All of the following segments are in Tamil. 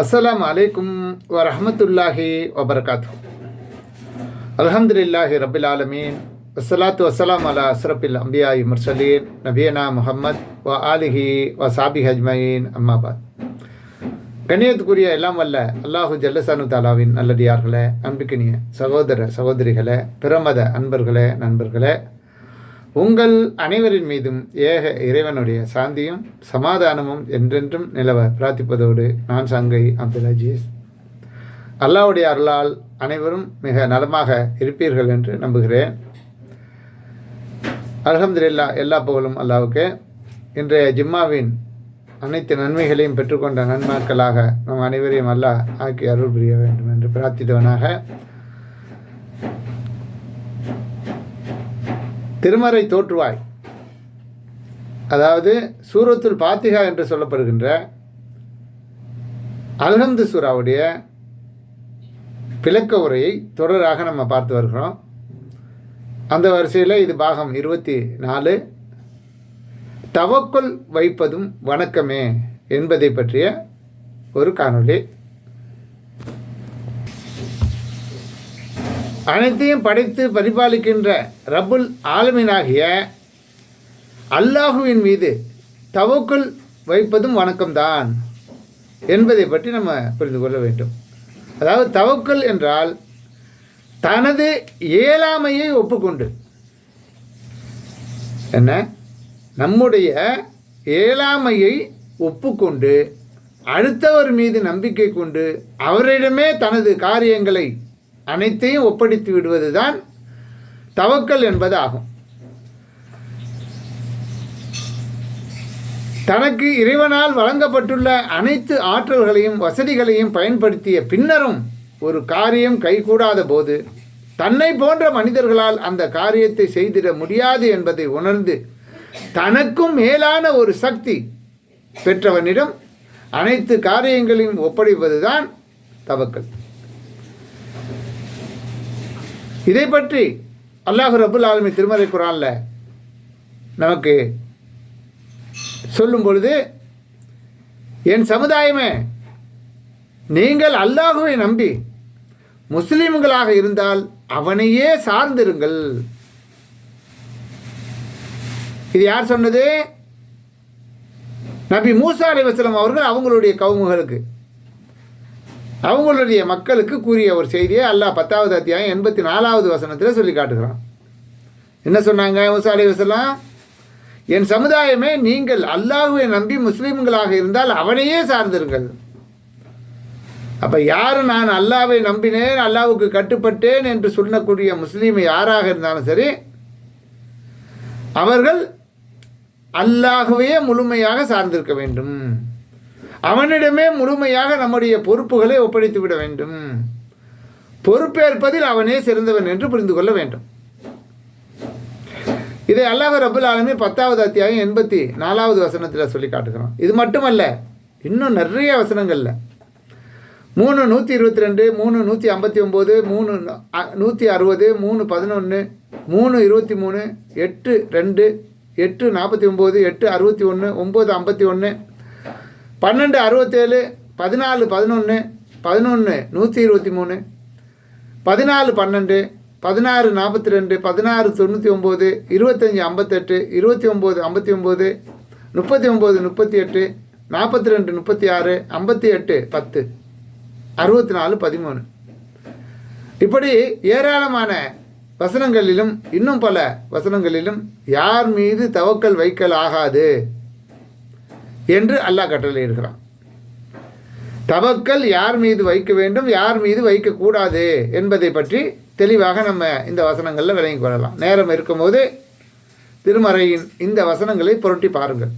அஸ்லாம் அலைக்கும் வரமத்துல்லாஹி வபர்காத்து அல்ஹம்துலில்லாஹி ரபில் ஆலமீன். வஸ்ஸலாத்து வஸ்ஸலாம் அலா அஸ்ரபில் அம்பியாய் முர்சலீன். நபியனா முஹம்மத் வ ஆலிஹி வ சாபி ஹஜ்மயின் அம்மாபாத் கண்ணியத்துக்குரிய எல்லாம் வல்ல அல்லாஹு ஜல்லசானு தாலாவின் நல்லடியார்களே அன்புக்கினிய சகோதர சகோதரிகளே பிரமத அன்பர்களே நண்பர்களே உங்கள் அனைவரின் மீதும் ஏக இறைவனுடைய சாந்தியும் சமாதானமும் என்றென்றும் நிலவ பிரார்த்திப்பதோடு நான் சங்கை அப்துல் அஜீஸ் அல்லாவுடைய அருளால் அனைவரும் மிக நலமாக இருப்பீர்கள் என்று நம்புகிறேன். அலகம்துல்லா எல்லா புகழும் அல்லாவுக்கு இன்றைய ஜிம்மாவின் அனைத்து நன்மைகளையும் பெற்றுக்கொண்ட நன்மாக்களாக நம் அனைவரையும் அல்லாஹ் ஆக்கி அருள் புரிய வேண்டும் என்று பிரார்த்தித்தவனாக திருமறை தோற்றுவாய். அதாவது சூரத்துல் பாத்திகா என்று சொல்லப்படுகின்ற அல்ஹந்து சூராவுடைய விளக்க உரையை தொடராக நம்ம பார்த்து வருகிறோம். அந்த வரிசையில் இது பாகம் இருபத்தி நாலு தவக்குள் வைப்பதும் வணக்கமே என்பதை பற்றிய ஒரு காணொளி. அனைத்தையும் படைத்து பரிபாலிக்கின்ற ரபுல் ஆலமீனாகிய அல்லாஹுவின் மீது தவக்குள் வைப்பதும் வணக்கம்தான் என்பதை பற்றி நம்ம புரிந்து கொள்ள வேண்டும். அதாவது தவக்கல் என்றால் தனது இயலாமையை ஒப்புக்கொண்டு. என்ன? நம்முடைய இயலாமையை ஒப்புக்கொண்டு அடுத்தவர் மீது நம்பிக்கை கொண்டு அவரிடமே தனது காரியங்களை அனைத்தையும் ஒப்படைத்து விடுவது தான் தவக்கல் என்பது ஆகும் தனக்கு இறைவனால் வழங்கப்பட்டுள்ள அனைத்து ஆற்றல்களையும் வசதிகளையும் பயன்படுத்திய பின்னரும் ஒரு காரியம் கைகூடாத போது தன்னை போன்ற மனிதர்களால் அந்த காரியத்தை செய்திட முடியாது என்பதை உணர்ந்து தனக்கும் மேலான ஒரு சக்தி பெற்றவனிடம் அனைத்து காரியங்களையும் ஒப்படைப்பதுதான் தவக்கல். இதை பற்றி அல்லாஹு ரபுல் ஆலமி திருமலை குரானில் நமக்கு சொல்லும் பொழுது என் சமுதாயமே நீங்கள் அல்லாஹுவை நம்பி முஸ்லீம்களாக இருந்தால் அவனையே சார்ந்திருங்கள். இது யார் சொன்னது? நபி மூசா அலி வசலம் அவர்கள் அவங்களுடைய கவுமுகளுக்கு. அவங்களுடைய மக்களுக்கு கூறிய ஒரு செய்தியை அல்லாஹ் பத்தாவது அத்தியாயம் எண்பத்தி நாலாவது வசனத்தில் சொல்லி காட்டுகிறான். என்ன சொன்னாங்க மூசா அலி வசலாம் என் சமுதாயமே நீங்கள் அல்லாஹுவை நம்பி முஸ்லீம்களாக இருந்தால் அவனையே சார்ந்திருங்கள். அப்போ யார் நான் அல்லாவை நம்பினேன் அல்லாவுக்கு கட்டுப்பட்டேன் என்று சொல்லக்கூடிய முஸ்லீம் யாராக இருந்தாலும் சரி அவர்கள் அல்லாகவே முழுமையாக சார்ந்திருக்க வேண்டும். அவனிடமே முழுமையாக நம்முடைய பொறுப்புகளை ஒப்படைத்து விட வேண்டும். பொறுப்பேற்பதில் அவனே சிறந்தவன் என்று புரிந்து கொள்ள வேண்டும். இதை அல்லாஹ் ரபுல் ஆலமே பத்தாவது அத்தியாயம் எண்பத்தி நாலாவது வசனத்தில் சொல்லி காட்டுகிறோம் இது மட்டுமல்ல இன்னும் நிறைய வசனங்களில். மூணு நூற்றி இருபத்தி ரெண்டு மூணு நூற்றி ஐம்பத்தி ஒம்பது மூணு நூற்றி அறுபது மூணு பதினொன்று மூணு இருபத்தி மூணு எட்டு ரெண்டு எட்டு நாற்பத்தி ஒம்பது எட்டு அறுபத்தி ஒன்று ஒம்பது ஐம்பத்தி ஒன்று பன்னெண்டு அறுபத்தேழு பதினாலு பதினொன்று பதினொன்று நூற்றி இருபத்தி மூணு பதினாலு பன்னெண்டு பதினாறு நாற்பத்தி ரெண்டு பதினாறு தொண்ணூற்றி ஒம்பது இருபத்தஞ்சி ஐம்பத்தெட்டு இருபத்தி ஒம்பது ஐம்பத்தி ஒம்பது முப்பத்தி ஒம்பது முப்பத்தி எட்டு நாற்பத்தி ரெண்டு முப்பத்தி ஆறு ஐம்பத்தி எட்டு பத்து. அறுபத்தி நாலு பதிமூணு. இப்படி ஏராளமான வசனங்களிலும் இன்னும் பல வசனங்களிலும் யார் மீது தவக்கல் வைக்கல் ஆகாது என்று அல்லாஹ் கட்டளை இருக்கிறான். தவக்கல் யார் மீது வைக்க வேண்டும் யார் மீது வைக்கக்கூடாது என்பதை பற்றி தெளிவாக நம்ம இந்த வசனங்களில் விளங்கி கொள்ளலாம். நேரம் இருக்கும்போது திருமறையின் இந்த வசனங்களை புரட்டி பாருங்கள்.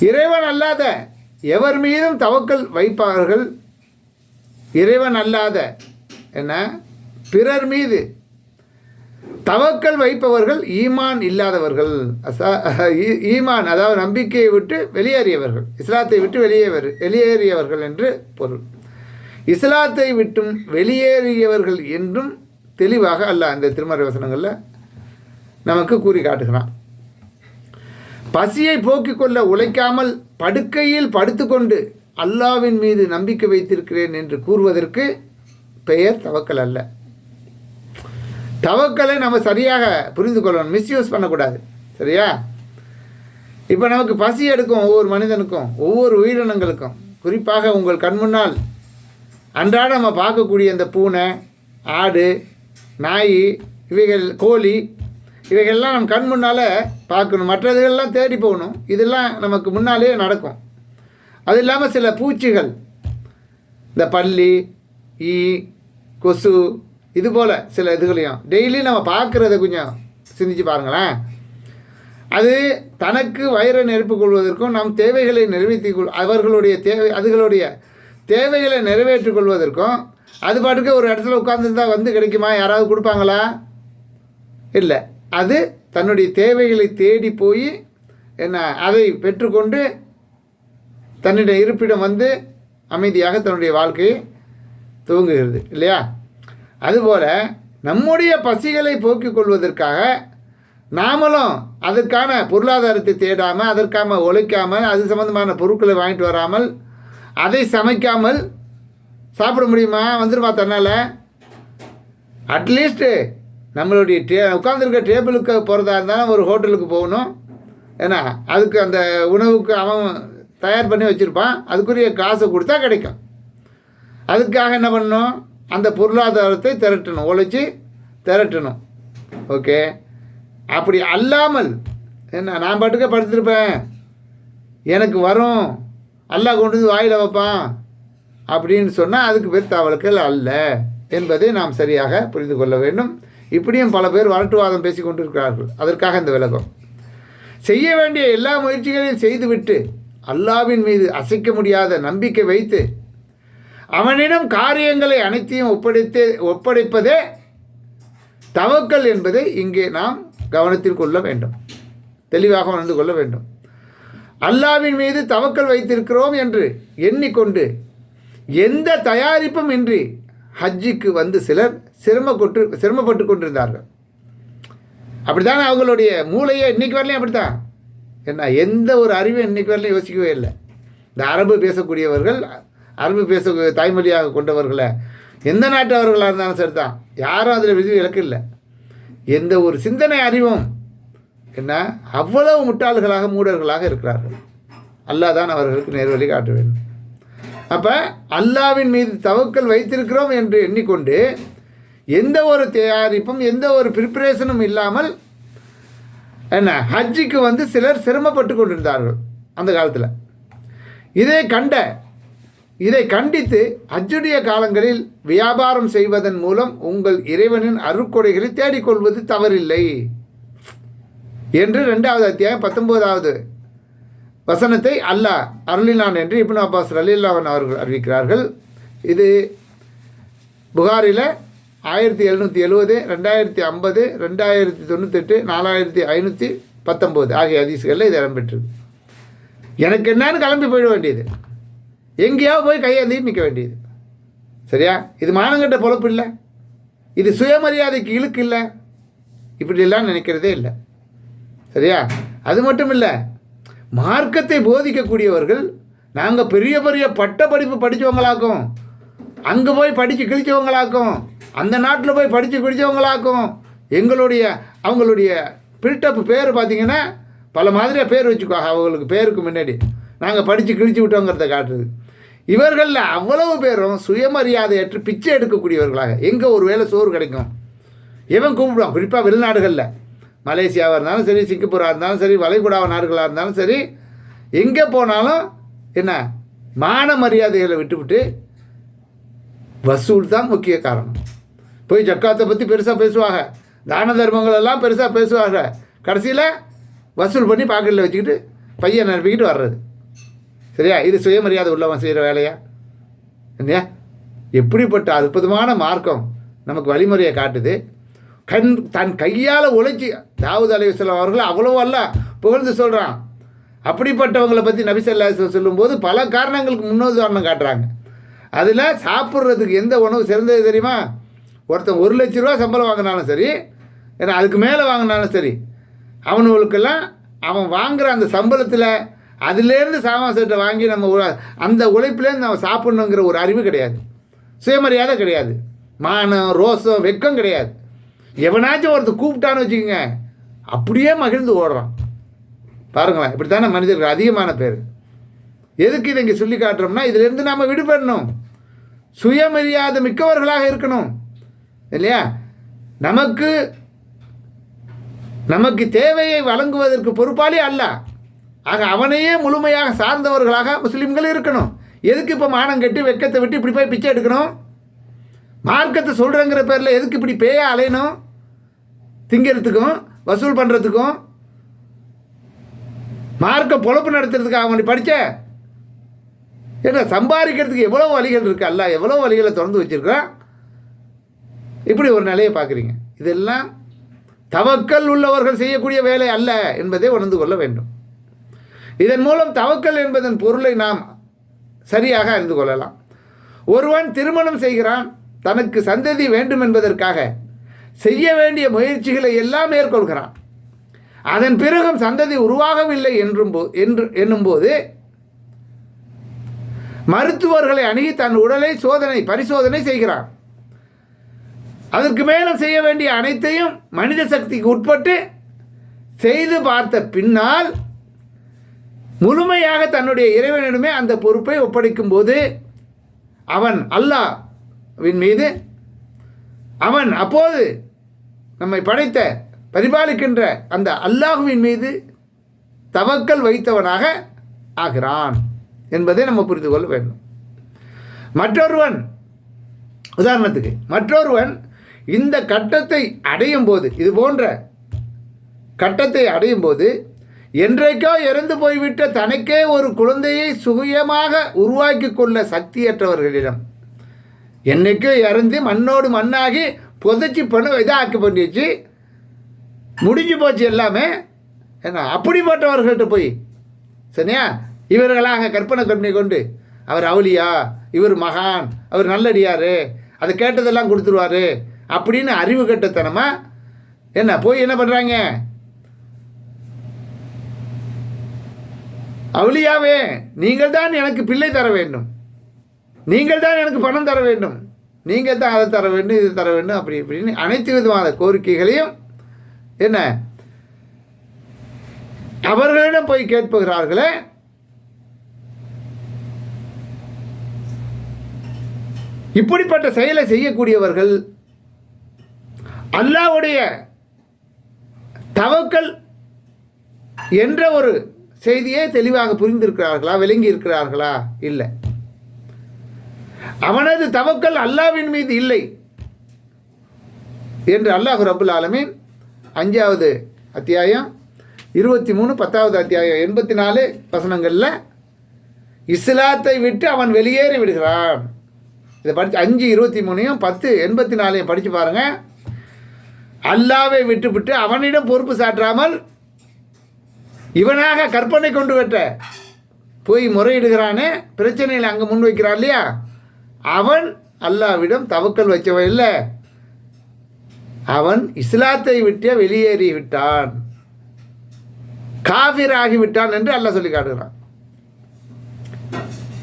இறைவன் அல்லாத எவர் மீதும் தவக்கல் வைப்பார்கள்? இறைவன் அல்லாத என்ன? பிறர் மீது தவக்கல் வைப்பவர்கள் ஈமான் இல்லாதவர்கள். ஈமான் அதாவது நம்பிக்கையை விட்டு வெளியேறியவர்கள். இஸ்லாத்தை விட்டு வெளியேவர் வெளியேறியவர்கள் என்று பொருள். இஸ்லாத்தை விட்டும் வெளியேறியவர்கள் என்றும் தெளிவாக அல்ல அந்த திருமறை வசனங்களில் நமக்கு கூறி காட்டுகிறான். பசியை போக்கிக் கொள்ள உழைக்காமல் படுக்கையில் படுத்துக்கொண்டு அல்லாவின் மீது நம்பிக்கை வைத்திருக்கிறேன் என்று கூறுவதற்கு பெயர் தவக்கல் அல்ல. தவக்கலை நம்ம சரியாக புரிந்து கொள்ளணும் மிஸ்யூஸ் பண்ணக்கூடாது. சரியா? இப்போ நமக்கு பசி எடுக்கும் ஒவ்வொரு மனிதனுக்கும் ஒவ்வொரு உயிரினங்களுக்கும். குறிப்பாக உங்கள் கண் முன்னால் அன்றாட நம்ம பார்க்கக்கூடிய இந்த பூனை ஆடு நாய் இவைகள் கோழி இவைகள்லாம் நம்ம கண் முன்னால் பார்க்கணும். மற்றதுகள்லாம் தேடி போகணும். இதெல்லாம் நமக்கு முன்னாலே நடக்கும். அது இல்லாமல் சில பூச்சிகள் இந்த பல்லி ஈ கொசு இது போல் சில இதுகளையும். டெய்லி நம்ம பார்க்குறத கொஞ்சம் சிந்திச்சு பாருங்களேன். அது தனக்கு வயிறை நெருப்பு கொள்வதற்கும் நம் தேவைகளை நிறைவேற்றி கொள் அவர்களுடைய தேவை அதுகளுடைய தேவைகளை நிறைவேற்றிக் கொள்வதற்கும் அது பாட்டுக்கு ஒரு இடத்துல உட்காந்துருந்தா வந்து கிடைக்குமா? யாராவது கொடுப்பாங்களா? இல்லை. அது தன்னுடைய தேவைகளை தேடி போய் என்ன அதை பெற்றுக்கொண்டு தன்னுடைய இருப்பிடம் வந்து அமைதியாக தன்னுடைய வாழ்க்கையை துவங்குகிறது. இல்லையா? அதுபோல் நம்முடைய பசிகளை போக்கிக் கொள்வதற்காக நாமளும் அதற்கான பொருளாதாரத்தை தேடாமல் அதற்காக உழைக்காமல் அது சம்மந்தமான பொருட்களை வாங்கிட்டு வராமல் அதை சமைக்காமல் சாப்பிட முடியுமா? வந்துருமா தன்னால்? அட்லீஸ்ட்டு நம்மளுடைய டே உட்காந்துருக்க டேபிளுக்கு போகிறதா இருந்தாலும் ஒரு ஹோட்டலுக்கு போகணும். ஏன்னா அதுக்கு அந்த உணவுக்கு அவன் தயார் பண்ணி வச்சுருப்பான். அதுக்குரிய காசை கொடுத்தா கிடைக்கும். அதுக்காக என்ன பண்ணணும்? அந்த பொருளாதாரத்தை திரட்டணும் உழைச்சி திரட்டணும். ஓகே அப்படி அல்லாமல் என்ன நான் பாட்டுக்க படுத்திருப்பேன் எனக்கு வரும். அல்லாஹ் கொண்டு வந்து வாயில் வைப்பான். அப்படின்னு சொன்னால் அதுக்கு பேர் தவறுகள் அல்ல என்பதை நாம் சரியாக புரிந்து கொள்ள வேண்டும். இப்படியும் பல பேர் வரட்டுவாதம் பேசி கொண்டிருக்கிறார்கள். அதற்காக இந்த விலகம் செய்ய வேண்டிய எல்லா முயற்சிகளையும் செய்துவிட்டு அல்லாவின் மீது அசைக்க முடியாத நம்பிக்கை வைத்து அவனிடம் காரியங்களை அனைத்தையும் ஒப்படைத்து ஒப்படைப்பதே தவக்கல் என்பதை இங்கே நாம் கவனத்தில் கொள்ள வேண்டும். தெளிவாக உணர்ந்து கொள்ள வேண்டும். அல்லாவின் மீது தவக்கல் வைத்திருக்கிறோம் என்று எண்ணிக்கொண்டு எந்த தயாரிப்பும் இன்றி ஹஜ்ஜிக்கு வந்து சிலர் சிரமப்பட்டு சிரமப்பட்டு கொண்டிருந்தார்கள். அப்படித்தான் அவங்களுடைய மூளையை இன்னைக்கு வரலையும் அப்படித்தான்? என்ன எந்த ஒரு அறிவும் இன்னைக்கு வரலையும் யோசிக்கவே இல்லை. இந்த அரபு பேசக்கூடியவர்கள் அருமை பேச தாய்மொழியாக கொண்டவர்களை எந்த நாட்டவர்களாக இருந்தாலும் சரி தான் யாரும் அதில் விதி விலக்கு இல்லை எந்த ஒரு சிந்தனை அறிவும் என்ன அவ்வளவு முட்டாள்களாக மூடர்களாக இருக்கிறார்கள். அல்லாஹ் தான் அவர்களுக்கு நேர்வழி காட்ட வேண்டும். அப்போ அல்லாவின் மீது தவக்கல் வைத்திருக்கிறோம் என்று எண்ணிக்கொண்டு எந்த ஒரு தயாரிப்பும் எந்த ஒரு ப்ரிப்பரேஷனும் இல்லாமல் என்ன ஹஜ்ஜிக்கு வந்து சிலர் சிரமப்பட்டு கொண்டிருந்தார்கள் அந்த காலத்தில். இதை கண்ட இதை கண்டித்து ஹஜ்ஜுடைய காலங்களில் வியாபாரம் செய்வதன் மூலம் உங்கள் இறைவனின் அருக்கொடைகளை தேடிக்கொள்வது தவறில்லை. என்று ரெண்டாவது அத்தியாயம் பத்தொன்பதாவது வசனத்தை அல்லாஹ் அருளினான் என்று இப்னு அப்பாஸ் அலில்லாவன் அவர்கள் அறிவிக்கிறார்கள். இது புகாரில் ஆயிரத்தி எழுநூற்றி எழுபது ரெண்டாயிரத்தி ஐம்பது ரெண்டாயிரத்தி தொண்ணூத்தெட்டு நாலாயிரத்தி ஐநூற்றி பத்தொம்போது ஆகிய அதிசுகளில் இது இடம்பெற்றது. எனக்கு என்னன்னு கிளம்பி போயிட வேண்டியது. எங்கேயாவது போய் கையேந்திட்டு நிற்க வேண்டியது. சரியா? இது மானங்கட்ட பொழப்பு இல்லை. இது சுயமரியாதைக்கு இழுக்கு இல்லை. இப்படியெல்லாம் நினைக்கிறதே இல்லை. சரியா? அது மட்டும் இல்லை மார்க்கத்தை போதிக்கக்கூடியவர்கள் நாங்கள் பெரிய பெரிய பட்ட படிப்பு படித்தவங்களாக்கும் அங்கே போய் படித்து கிழிச்சவங்களாக்கும் அந்த நாட்டில் போய் படித்து கிழிச்சவங்களாக்கும் எங்களுடைய அவங்களுடைய பில்டப் பேர் பார்த்திங்கன்னா பல மாதிரியாக பேர் வச்சுக்கோ அவங்களுக்கு பேருக்கு முன்னாடி. நாங்கள் படித்து கிழிச்சு விட்டோங்கிறத காட்டுது. இவர்களில் அவ்வளவு பேரும் சுயமரியாதையற்று பிச்சை எடுக்கக்கூடியவர்களாக. எங்கே ஒரு வேளை சோறு கிடைக்கும்? எவன் கூப்பிடுவான்? குறிப்பாக வெளிநாடுகளில். மலேசியாவாக இருந்தாலும் சரி சிங்கப்பூராக இருந்தாலும் சரி வளைகுடா நாடுகளாக இருந்தாலும் சரி எங்கே போனாலும் என்ன? மான மரியாதைகளை விட்டுவிட்டு வசூல் தான் முக்கிய காரணம். போய் ஜக்காத்தை பற்றி பெருசாக பேசுவாங்க. தான தர்மங்கள் எல்லாம் பெருசாக பேசுவாங்க. கடைசியில் வசூல் பண்ணி பாக்கெட்டில் வச்சுக்கிட்டு பையன் நிரப்பிக்கிட்டு வர்றது. சரியா? இது சுயமரியாதை உள்ளவன் செய்கிற வேலையா? இல்லையா? எப்படிப்பட்ட அற்புதமான மார்க்கம் நமக்கு வழிமுறையை காட்டுது. கண் தன் கையால் உழைச்சி தாவூத் அலைவசலம் அவர்கள் அவ்வளோ அல்ல புகழ்ந்து சொல்கிறான் அப்படிப்பட்டவங்களை பற்றி நபிசல்லா சொல்லும்போது பல காரணங்களுக்கு முன்னுதாரணம் காட்டுறாங்க. அதில் சாப்பிட்றதுக்கு எந்த உணவு சிறந்தது தெரியுமா? ஒருத்தன் ஒரு லட்ச ரூபா சம்பளம் வாங்கினாலும் சரி ஏன்னா அதுக்கு மேலே வாங்கினாலும் சரி அவனுங்களுக்கெல்லாம் அவன் வாங்குகிற அந்த சம்பளத்தில் அதுலேருந்து சாமாசத்தை வாங்கி நம்ம அந்த உழைப்புலேருந்து நம்ம சாப்பிட்ணுங்கிற ஒரு அறிவு கிடையாது. சுயமரியாதை கிடையாது. மானம் ரோசம் வெக்கம் கிடையாது. எவனாச்சும் ஒருத்தர் கூப்பிட்டான்னு வச்சுக்கோங்க அப்படியே மகிழ்ந்து ஓடுறான். பாருங்களேன் இப்படி தானே மனிதர்கள் அதிகமான பேர். எதுக்கு இதை இங்கே சொல்லி காட்டுறோம்னா இதிலிருந்து நாம் விடுபடணும். சுயமரியாதை மிக்கவர்களாக இருக்கணும். இல்லையா? நமக்கு நமக்கு தேவையை வழங்குவதற்கு பொறுப்பாளி அல்ல. ஆக அவனையே முழுமையாக சார்ந்தவர்களாக முஸ்லீம்கள் இருக்கணும். எதுக்கு இப்போ மானம் கட்டி வெக்கத்தை விட்டு இப்படி போய் பிச்சை எடுக்கணும்? மார்க்கத்தை சொல்கிறேங்கிற பேரில் எதுக்கு இப்படி பேய அலையணும்? திங்கிறதுக்கும் வசூல் பண்ணுறதுக்கும் மார்க்க பொழப்பு நடத்துறதுக்கு அவன் படித்த ஏன்னா சம்பாதிக்கிறதுக்கு எவ்வளோ வழிகள் இருக்குது அல்ல எவ்வளோ வழிகளை திறந்து வச்சுருக்கான்? இப்படி ஒரு நிலையை பார்க்குறீங்க. இதெல்லாம் தவக்கல் உள்ளவர்கள் செய்யக்கூடிய வேலை அல்ல என்பதை உணர்ந்து கொள்ள வேண்டும். இதன் மூலம் தவக்கல் என்பதன் பொருளை நாம் சரியாக அறிந்து கொள்ளலாம். ஒருவன் திருமணம் செய்கிறான் தனக்கு சந்ததி வேண்டும் என்பதற்காக செய்ய வேண்டிய முயற்சிகளை எல்லாம் மேற்கொள்கிறான். அதன் பிறகும் சந்ததி உருவாகவில்லை என்றும் போ என்று என்னும்போது மருத்துவர்களை அணுகி தன் உடலை சோதனை பரிசோதனை செய்கிறான். அதற்கு மேலும் செய்ய வேண்டிய அனைத்தையும் மனித சக்திக்கு உட்பட்டு செய்து பார்த்த பின்னால் முழுமையாக தன்னுடைய இறைவனிடமே அந்த பொறுப்பை ஒப்படைக்கும் போது அவன் அல்லாவின் மீது அவன் அப்போது நம்மை படைத்த பரிபாலிக்கின்ற அந்த அல்லாஹுவின் மீது தவக்கல் வைத்தவனாக ஆகிறான் என்பதை நம்ம புரிந்து கொள்ள வேண்டும். மற்றொருவன் உதாரணத்துக்கு மற்றொருவன் இந்த கட்டத்தை அடையும் போது இது போன்ற கட்டத்தை அடையும் போது என்றைக்கோ இறந்து போய்விட்ட தனக்கே ஒரு குழந்தையை சுயமாக உருவாக்கி கொள்ள சக்தியற்றவர்களிடம். என்றைக்கோ இறந்து மண்ணோடு மண்ணாகி புதைச்சி பண்ண இதாக்கி பண்ணிச்சு முடிஞ்சு போச்சு எல்லாமே. என்ன அப்படிப்பட்டவர்கள்ட்ட போய் சரியா? இவர்களாக கற்பனை கண்ணை கொண்டு அவர் அவலியா இவர் மகான்? அவர் நல்லடியார்? அதை கேட்டதெல்லாம் கொடுத்துருவாரு? அப்படின்னு அறிவு கட்டத்தனமாக என்ன போய் என்ன பண்ணுறாங்க அவளியாவே நீங்கள் தான் எனக்கு பிள்ளை தர வேண்டும். நீங்கள் தான் எனக்கு பணம் தர வேண்டும். நீங்கள் தான் அதை தர வேண்டும் இது தர வேண்டும் அப்படி இப்படின்னு அனைத்து விதமான கோரிக்கைகளையும் என்ன? அவர்களிடம் போய் கேட்புகிறார்களே இப்படிப்பட்ட செயலை செய்யக்கூடியவர்கள் அல்லாவுடைய தவக்கல் என்ற ஒரு செய்தியே தெளிவாக புரிந்திருக்கிறார்களா விளங்கி இருக்கிறார்களா இல்லை. அவனது தவக்கல் அல்லாவின் மீது இல்லை என்று அல்லாஹ் ரபுல் ஆலமீன் அஞ்சாவது அத்தியாயம் இருபத்தி மூணு பத்தாவது அத்தியாயம் எண்பத்தி நாலு வசனங்களில் இஸ்லாத்தை விட்டு அவன் வெளியேறி விடுகிறான். இதை படித்து அஞ்சு இருபத்தி மூணையும் பத்து எண்பத்தி நாலையும் படித்து பாருங்கள் அல்லாவை விட்டுவிட்டு அவனிடம் பொறுப்பு சாற்றாமல் இவனாக கற்பனை கொண்டு வெட்ட போய் முறையிடுகிறானே பிரச்சனையில் அங்கே முன் வைக்கிறான் இல்லையா? அவன் அல்லாவிடம் தவக்கல் வச்சவன் இல்லை. அவன் இஸ்லாத்தை விட்டே வெளியேறி விட்டான். காஃபிர் விட்டான் என்று அல்லாஹ் சொல்லி காட்டுகிறான்.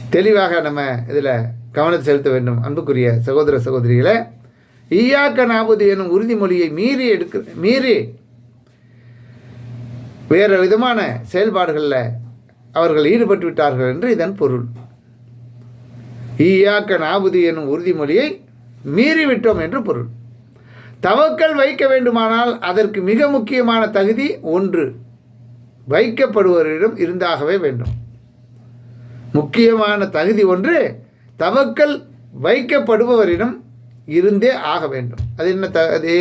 தெளிவாக நம்ம இதில் கவனம் செலுத்த வேண்டும் அன்புக்குரிய சகோதர சகோதரிகளை. ஈயாக்க நாபுது எனும் உறுதிமொழியை மீறி எடுக்க மீறி வேறு விதமான செயல்பாடுகளில் அவர்கள் ஈடுபட்டு விட்டார்கள் என்று இதன் பொருள். ஈயாக்க நாபுதி எனும் உறுதிமொழியை மீறிவிட்டோம் என்று பொருள். தவக்கல் வைக்க வேண்டுமானால் அதற்கு மிக முக்கியமான தகுதி ஒன்று வைக்கப்படுவரிடம் இருந்தாகவே வேண்டும். முக்கியமான தகுதி ஒன்று தவக்கல் வைக்கப்படுபவரிடம் இருந்தே ஆக வேண்டும். அது என்ன தகுதி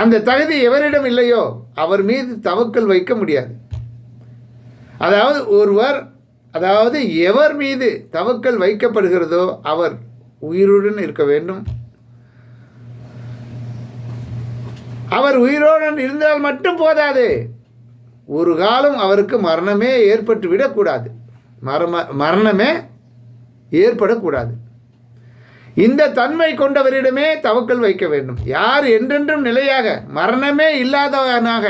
அந்த தகுதி எவரிடம் இல்லையோ அவர் மீது தவக்கல் வைக்க முடியாது. அதாவது ஒருவர் அதாவது எவர் மீது தவக்கல் வைக்கப்படுகிறதோ அவர் உயிருடன் இருக்க வேண்டும். அவர் உயிரோடன் இருந்தால் மட்டும் போதாது. ஒரு காலம் அவருக்கு மரணமே ஏற்பட்டு விடக்கூடாது மரம மரணமே ஏற்படக்கூடாது. இந்த தன்மை கொண்டவரிடமே தவக்கல் வைக்க வேண்டும். யார் என்றென்றும் நிலையாக மரணமே இல்லாதவனாக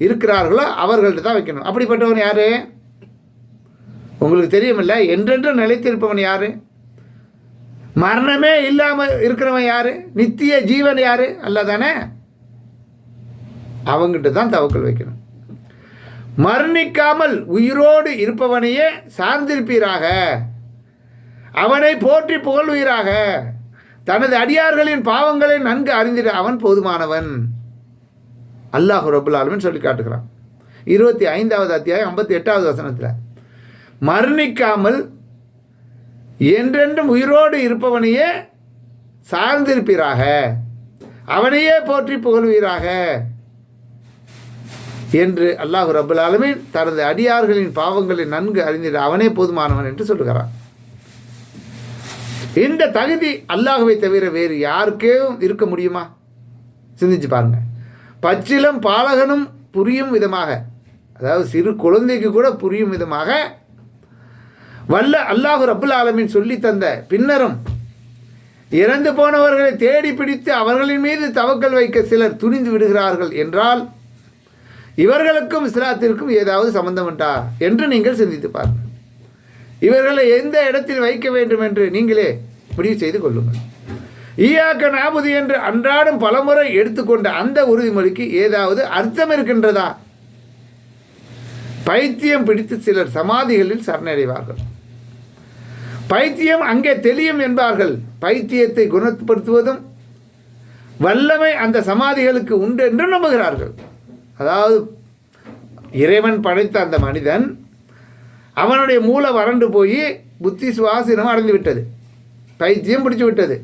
இருக்கிறார்களோ அவர்கள்ட்ட தான் வைக்கணும். அப்படிப்பட்டவன் யார்? உங்களுக்கு தெரியுமில்ல என்றென்றும் நிலைத்திருப்பவன் யார்? மரணமே இல்லாமல் இருக்கிறவன் யார்? நித்திய ஜீவன் யார்? அல்ல தானே அவங்ககிட்ட தான் தவக்கல் வைக்கணும். மரணிக்காமல் உயிரோடு இருப்பவனையே சார்ந்திருப்பீராக. அவனை போற்றி புகழ்வீராக. தனது அடியார்களின் பாவங்களை நன்கு அறிந்திட அவன் போதுமானவன். அல்லாஹ் ரபுல் ஆலமின் சொல்லி காட்டுகிறான். இருபத்தி ஐந்தாவது அத்தியாயம் ஐம்பத்தி எட்டாவது வசனத்தில் மரணிக்காமல் என்றென்றும் உயிரோடு இருப்பவனையே சார்ந்திருப்பீராக. அவனையே போற்றி புகழ்வீராக. என்று அல்லாஹு ரபுல் ஆலமின் தனது அடியார்களின் பாவங்களை நன்கு அறிந்திட அவனே போதுமானவன் என்று சொல்லுகிறான். இந்த தகுதி அல்லாஹுவை தவிர வேறு யாருக்கேவும் இருக்க முடியுமா? சிந்திச்சு பாருங்க. பச்சிலம் பாலகனும் புரியும் விதமாக அதாவது சிறு குழந்தைக்கு கூட புரியும் விதமாக வல்ல அல்லாஹு ரபுல் ஆலமின் சொல்லி தந்த பின்னரும் இறந்து போனவர்களை தேடி பிடித்து அவர்களின் மீது தவக்கல் வைக்க சிலர் துணிந்து விடுகிறார்கள் என்றால் இவர்களுக்கும் இஸ்லாத்திற்கும் ஏதாவது சம்பந்தம் உண்டா? என்று நீங்கள் சிந்தித்து பாருங்கள். இவர்களை எந்த இடத்தில் வைக்க வேண்டும் என்று நீங்களே முடிவு செய்து கொள்ளுங்கள். ஈயாக்க நாபுதி என்று அன்றாடம் பலமுறை எடுத்துக்கொண்ட அந்த உறுதிமொழிக்கு ஏதாவது அர்த்தம் இருக்கின்றதா? பைத்தியம் பிடித்து சிலர் சமாதிகளில் சரணடைவார்கள். பைத்தியம் அங்கே தெளியும் என்பார்கள். பைத்தியத்தை குணப்படுத்துவதும் வல்லமை அந்த சமாதிகளுக்கு உண்டு என்று நம்புகிறார்கள். அதாவது இறைவன் படைத்த அந்த மனிதன் அவனுடைய மூளை வறண்டு போய் புத்தி சுவாசீனம் அடைந்து விட்டது. பைத்தியம் பிடிச்சு விட்டது.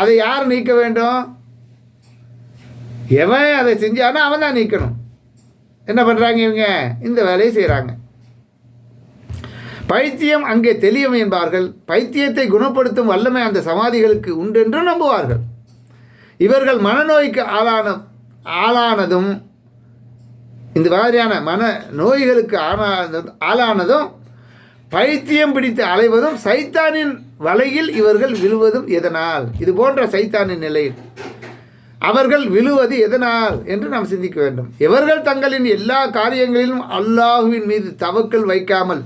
அதை யார் நீக்க வேண்டும்? எவன் அதை செஞ்சானோ அவன் தான் நீக்கணும். என்ன பண்ணுறாங்க இவங்க? இந்த வேலையை செய்கிறாங்க பைத்தியம் அங்கே தெளியும் என்பார்கள். பைத்தியத்தை குணப்படுத்தும் வல்லமை அந்த சமாதிகளுக்கு உண்டென்று நம்புவார்கள். இவர்கள் மனநோய்க்கு ஆளான ஆளானதும் இந்த மாதிரியான மன நோய்களுக்கு ஆனான ஆளானதும் பைத்தியம் பிடித்து அலைவதும் சைத்தானின் வலையில் இவர்கள் விழுவதும் எதனால்? இது போன்ற சைத்தானின் நிலையில் அவர்கள் விழுவது எதனால் என்று நாம் சிந்திக்க வேண்டும். இவர்கள் தங்களின் எல்லா காரியங்களிலும் அல்லாஹுவின் மீது தவக்கல் வைக்காமல்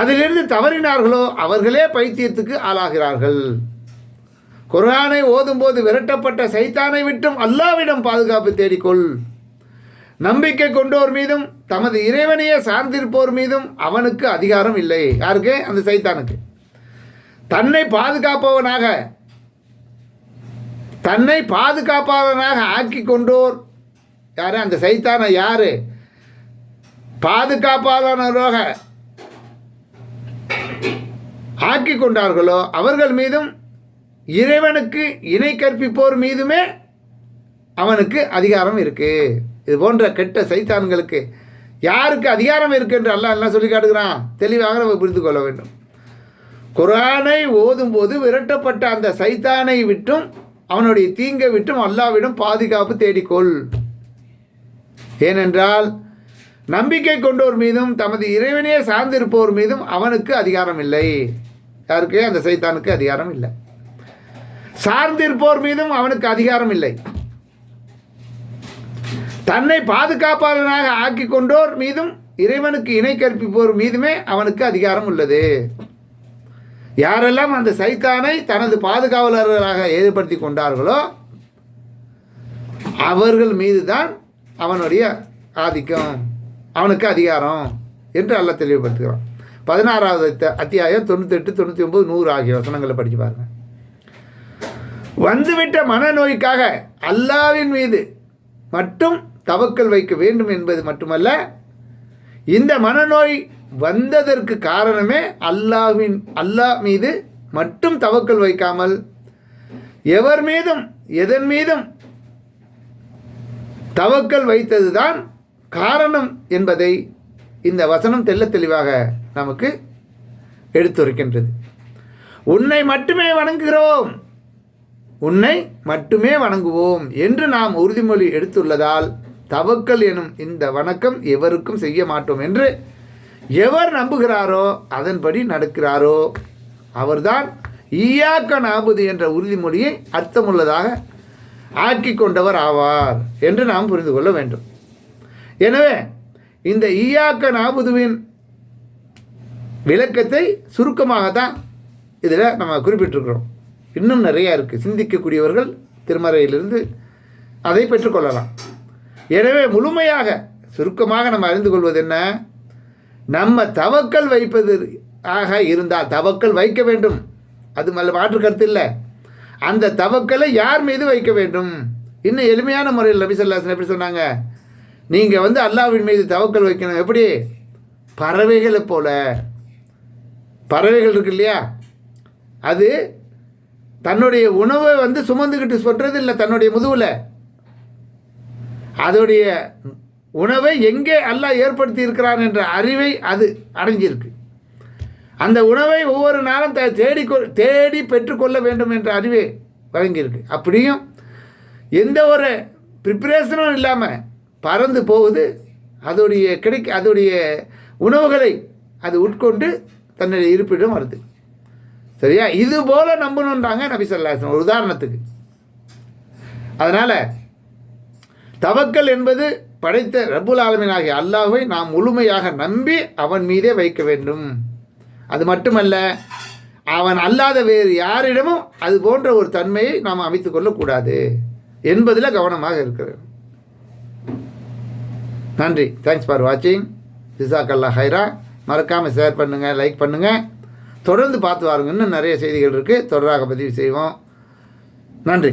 அதிலிருந்து தவறினார்களோ அவர்களே பைத்தியத்துக்கு ஆளாகிறார்கள். குரானை ஓதும்போது விரட்டப்பட்ட சைத்தானை விட்டும் அல்லாவிடம் பாதுகாப்பு தேடிக்கொள். நம்பிக்கை கொண்டோர் மீதும் தமது இறைவனையே சார்ந்திருப்போர் மீதும் அவனுக்கு அதிகாரம் இல்லை. யாருக்கு? அந்த சைத்தானுக்கு. தன்னை பாதுகாப்பவனாக தன்னை பாதுகாப்பவனாக ஆக்கி கொண்டோர் யாரு? அந்த சைத்தானை யாரு? பாதுகாப்பாளனராக ஆக்கி கொண்டார்களோ அவர்கள் மீதும் இறைவனுக்கு இணை கற்பிப்போர் மீதுமே அவனுக்கு அதிகாரம் இருக்குது இது போன்ற கெட்ட சைத்தான்களுக்கு யாருக்கு அதிகாரம் இருக்கு என்று அல்லாஹ் எல்லாம் சொல்லி காட்டுகிறான்? தெளிவாக நம்ம புரிந்து கொள்ள வேண்டும். குரானை ஓதும்போது விரட்டப்பட்ட அந்த சைத்தானை விட்டும் அவனுடைய தீங்கை விட்டும் அல்லாவிடம் பாதுகாப்பு தேடிக்கொள். ஏனென்றால் நம்பிக்கை கொண்டோர் மீதும் தமது இறைவனையே சார்ந்திருப்போர் மீதும் அவனுக்கு அதிகாரம் இல்லை. யாருக்கு? அந்த சைத்தானுக்கு அதிகாரம் இல்லை. சார்ந்திருப்போர் மீதும் அவனுக்கு அதிகாரம் இல்லை. தன்னை பாதுகாப்பாளனாக ஆக்கி கொண்டோர் மீதும் இறைவனுக்கு இணை கற்பிப்போர் மீதுமே அவனுக்கு அதிகாரம் உள்ளது. யாரெல்லாம் அந்த சைத்தானை தனது பாதுகாவலர்களாக ஏற்படுத்தி கொண்டார்களோ அவர்கள் மீது தான் அவனுடைய ஆதிக்கம் அவனுக்கு அதிகாரம் என்று அல்ல தெளிவுபடுத்துகிறான். பதினாறாவது அத்தியாயம் தொண்ணூத்தெட்டு தொண்ணூற்றி ஒம்பது நூறு ஆகிய வசனங்களை படித்து பாருங்க. வந்துவிட்ட மனநோய்க்காக அல்லாவின் மீது மட்டும் தவக்கல் வைக்க வேண்டும் என்பது மட்டுமல்ல இந்த மனநோய் வந்ததற்கு காரணமே அல்லாவின் அல்லாஹ் மீது மட்டும் தவக்கல் வைக்காமல் எவர் மீதும் எதன் மீதும் தவக்கல் வைத்ததுதான் காரணம் என்பதை இந்த வசனம் தெல்ல தெளிவாக நமக்கு எடுத்துரைக்கின்றது. உன்னை மட்டுமே வணங்குகிறோம். உன்னை மட்டுமே வணங்குவோம் என்று நாம் உறுதிமொழி எடுத்துள்ளதால் தவக்கல் எனும் இந்த வணக்கம் எவருக்கும் செய்ய மாட்டோம் என்று எவர் நம்புகிறாரோ அதன்படி நடக்கிறாரோ. அவர்தான் ஈயாக்க நாபுது என்ற உறுதிமொழியை அர்த்தமுள்ளதாக ஆக்கி கொண்டவர் ஆவார் என்று நாம் புரிந்து கொள்ள வேண்டும். எனவே இந்த ஈயாக்க நாபுதுவின் விளக்கத்தை சுருக்கமாக தான் இதில் நம்ம குறிப்பிட்டிருக்கிறோம். இன்னும் நிறையா இருக்குது சிந்திக்கக்கூடியவர்கள் திருமறையிலிருந்து அதை பெற்றுக்கொள்ளலாம். எனவே முழுமையாக சுருக்கமாக நம்ம அறிந்து கொள்வது என்ன? நம்ம தவக்கல் வைப்பது ஆக இருந்தால் தவக்கல் வைக்க வேண்டும். அது மல்ல மாற்று கருத்து இல்லை. அந்த தவக்கலை யார் மீது வைக்க வேண்டும்? இன்னும் எளிமையான முறையில் நபி சொல்லாசன் எப்படி சொன்னாங்க? நீங்கள் வந்து அல்லாவின் மீது தவக்கல் வைக்கணும். எப்படி? பறவைகளை போல. பறவைகள் இருக்கு இல்லையா? அது தன்னுடைய உணவை வந்து சுமந்துக்கிட்டு சொல்கிறது இல்லை தன்னுடைய முதுவில் அதோடைய உணவை எங்கே அல்லாஹ் ஏற்படுத்தி இருக்கிறான் என்ற அறிவை அது அடைஞ்சிருக்கு அந்த உணவை ஒவ்வொரு நாளும் த தேடி தேடி பெற்றுக்கொள்ள வேண்டும் என்ற அறிவை வழங்கியிருக்கு. அப்படியும் எந்த ஒரு ப்ரிப்பரேஷனும் இல்லாமல் பறந்து போகுது. அதோடைய கிடைக்க அதோடைய உணவுகளை அது உட்கொண்டு தன்னுடைய இருப்பிடம் வருது. சரியா? இது போல நம்பணுன்றாங்க நபி சொல்லாசன் ஒரு உதாரணத்துக்கு. அதனால் தவக்கல் என்பது படைத்த ரபுல் ஆலமீனாகிய அல்லாஹை நாம் முழுமையாக நம்பி அவன் மீதே வைக்க வேண்டும். அது மட்டுமல்ல அவன் அல்லாத வேறு யாரிடமும் அது போன்ற ஒரு தன்மையை நாம் அமைத்து கொள்ளக்கூடாது என்பதில் கவனமாக இருக்கிறது நன்றி. தேங்க்ஸ் ஃபார் வாட்சிங் ஜிசாக்கல்லா ஹைரா. மறக்காமல் ஷேர் பண்ணுங்கள் லைக் பண்ணுங்கள் தொடர்ந்து பார்த்து வாருங்க இன்னும் நிறைய செய்திகள் இருக்குது தொடராக பதிவு செய்வோம். நன்றி.